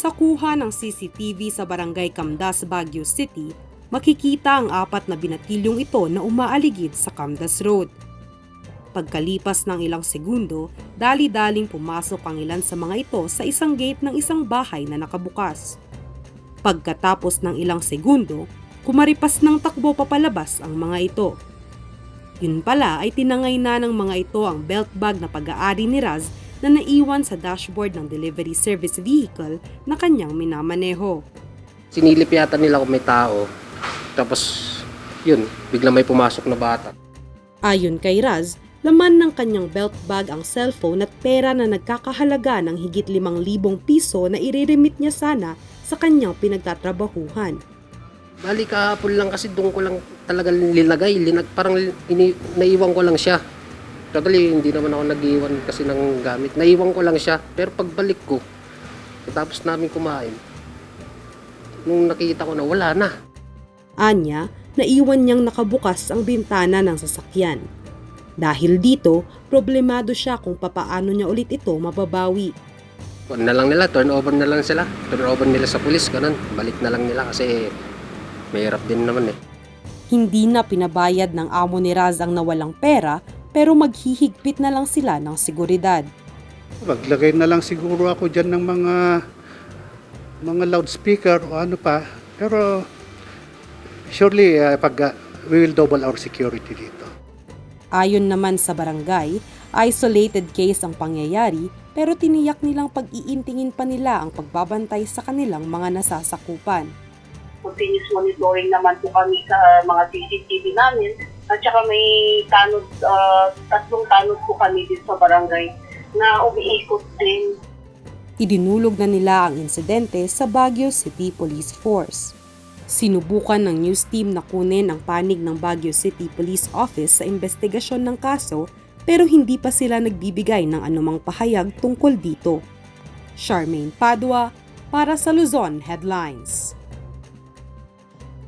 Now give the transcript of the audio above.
Sa kuha ng CCTV sa Barangay Camdas, Baguio City, makikita ang apat na binatilyong ito na umaaligid sa Camdas Road. Pagkalipas ng ilang segundo, dali-daling pumasok ang ilan sa mga ito sa isang gate ng isang bahay na nakabukas. Pagkatapos ng ilang segundo, kumaripas ng takbo papalabas ang mga ito. Yun pala ay tinangay na ng mga ito ang belt bag na pag-aari ni Raz na naiwan sa dashboard ng delivery service vehicle na kanyang minamaneho. Sinilip yata nila kung may tao. Tapos, yun, bigla may pumasok na bata. Ayon kay Raz, laman ng kanyang belt bag ang cellphone at pera na nagkakahalaga ng higit 5,000 piso na ireremit niya sana sa kanyang pinagtatrabahuhan. Bali kahapon lang kasi doon ko lang talaga linagay. Linag, parang ini, naiwan ko lang siya. Totally, hindi naman ako nag-iwan kasi ng gamit. Naiwan ko lang siya. Pero pagbalik ko, tapos namin kumain, nung nakita ko na wala na. Anya, naiwan niyang nakabukas ang bintana ng sasakyan. Dahil dito, problemado siya kung papaano niya ulit ito mababawi. Ano na lang nila, turn over na lang sila. Turn over nila sa pulis, ganun. Balik na lang nila kasi mahirap din naman eh. Hindi na pinabayad ng amo ni Raz ang nawalang pera pero maghihigpit na lang sila ng seguridad. Maglagay na lang siguro ako dyan ng mga mga loudspeaker o ano pa. Pero surely uh, pag uh, we will double our security dito. Ayon naman sa barangay, isolated case ang pangyayari pero tiniyak nilang pag-iintingin pa nila ang pagbabantay sa kanilang mga nasasakupan. continuous monitoring naman po kami sa mga CCTV namin. At saka may tanod, ah, tatlong tanod po kami dito sa barangay na umiikot din. Idinulog na nila ang insidente sa Baguio City Police Force. Sinubukan ng news team na kunin ang panig ng Baguio City Police Office sa investigasyon ng kaso pero hindi pa sila nagbibigay ng anumang pahayag tungkol dito. Charmaine Padua para sa Luzon Headlines.